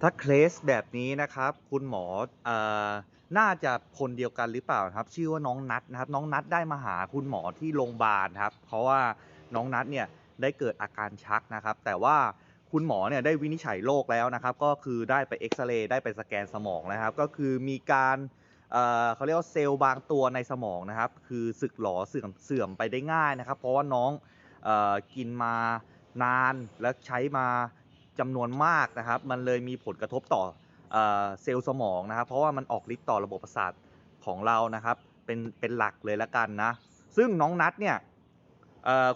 ถ้าเคสแบบนี้นะครับ คุณหมอเอ่อน่าจะคนเดียวกันหรือเปล่าครับ ชื่อว่าน้องนัทนะครับ น้องนัทได้มาหาคุณหมอที่โรงพยาบาลครับ เพราะว่าน้องนัทเนี่ยได้เกิดอาการชักนะครับ แต่ว่าคุณหมอเนี่ยได้วินิจฉัยโรคแล้วนะครับ ก็คือได้ไปเอ็กซเรย์ได้ไปสแกนสมองนะครับ ก็คือมีการเอ่อเขาเรียกว่าเซลล์บางตัวในสมองนะครับ คือสึกหรอเสื่อมเสื่อมไปได้ง่ายนะครับ เพราะว่าน้องเอ่อกินมานานและใช้มา จำนวนมากนะครับ มันเลยมีผลกระทบต่อเอเซลล์สมองนะครับ เพราะว่ามันออกฤทธิ์ต่อระบบประสาทของเรานะครับ เป็นเป็นหลักเลยละกันนะ ซึ่งน้องนัทเนี่ย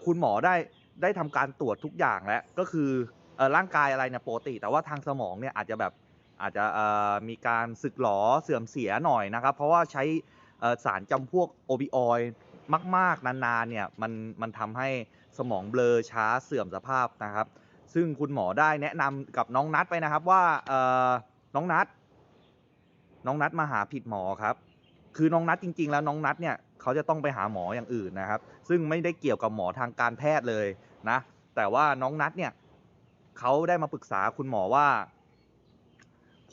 คุณหมอได้ได้ทำการตรวจทุกอย่างแล้ว ก็คืออร่างกายอะไรเนี่ยปกติ แต่ว่าทางสมองเนี่ยอาจจะแบบอาจจะมีการสึกหรอเสื่อมเสียหน่อยนะครับ เพราะว่าใช้สารจำพวกโอปิออยด์มาก ๆ นานๆเนี่ยมันมันทำให้สมองเบลอช้าเสื่อมสภาพนะครับ ซึ่งคุณหมอได้แนะนำกับน้องนัทไปนะครับว่าเอ่อน้องนัทน้องนัทมาหาผิดหมอครับ คือน้องนัทจริง ๆ แล้วน้องนัทเนี่ยเขาจะต้องไปหาหมออย่างอื่นนะครับ ซึ่งไม่ได้เกี่ยวกับหมอทางการแพทย์เลยนะ แต่ว่าน้องนัทเนี่ยเขาได้มาปรึกษาคุณหมอว่า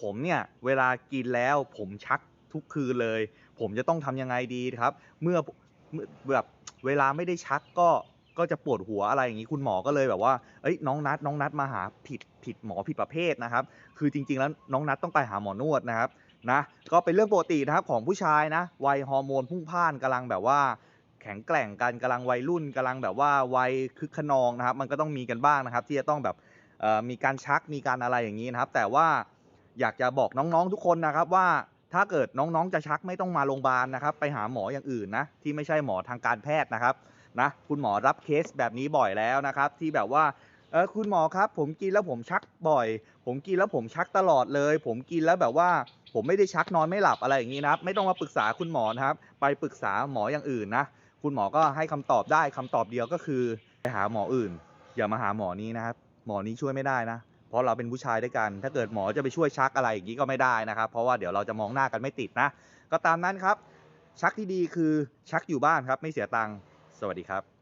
ผมเนี่ยเวลากินแล้วผมชักทุกคืนเลย ผมจะต้องทำยังไงดีครับ เมื่อเมื่อแบบเวลาไม่ได้ชักก็ ก็จะปวดหัวอะไรอย่างนี้คุณหมอก็เลยแบบว่าเอ้ยน้องนัดน้องนัดมาหาผิดผิดหมอผิดประเภทนะครับ คือจริง ๆ แล้วน้องนัดต้องไปหาหมอนวดนะครับนะก็เป็นเรื่องปกตินะครับของผู้ชายนะวัยฮอร์โมนพุ่งพ่านกำลังแบบว่า แข็งแกร่งกันกำลังวัยรุ่นกำลังแบบว่าวัยคึกขนองนะครับ มันก็ต้องมีกันบ้างนะครับ ที่จะต้องแบบมีการชักมีการอะไรอย่างนี้นะครับ แต่ว่าอยากจะบอกน้องๆทุกคนนะครับว่าถ้าเกิดน้องๆจะชักไม่ต้องมาโรงพยาบาลนะครับ ไปหาหมออย่างอื่นนะที่ไม่ใช่หมอทางการแพทย์นะครับ นะคุณหมอรับเคสแบบนี้บ่อยแล้วนะครับ ที่แบบว่าเออคุณหมอครับ ผมกินแล้วผมชักบ่อย ผมกินแล้วผมชักตลอดเลย ผมกินแล้วแบบว่า ผมไม่ได้ชักนอนไม่หลับอะไรอย่างนี้นะครับ ไม่ต้องมาปรึกษาคุณหมอนะครับ ไปปรึกษาหมออย่างอื่นนะคุณหมอก็ให้คำตอบได้คำตอบเดียวก็คือไปหาหมออื่น อย่ามาหาหมอนี้นะครับ หมอนี้ช่วยไม่ได้นะ เพราะเราเป็นผู้ชายด้วยกัน ถ้าเกิดหมอจะไปช่วยชักอะไรอย่างนี้ก็ไม่ได้นะครับ เพราะว่าเดี๋ยวเราจะมองหน้ากันไม่ติดนะ ก็ตามนั้นครับ ชักที่ดีคือชักอยู่บ้านครับ ไม่เสียตังค์ วัสดีครับ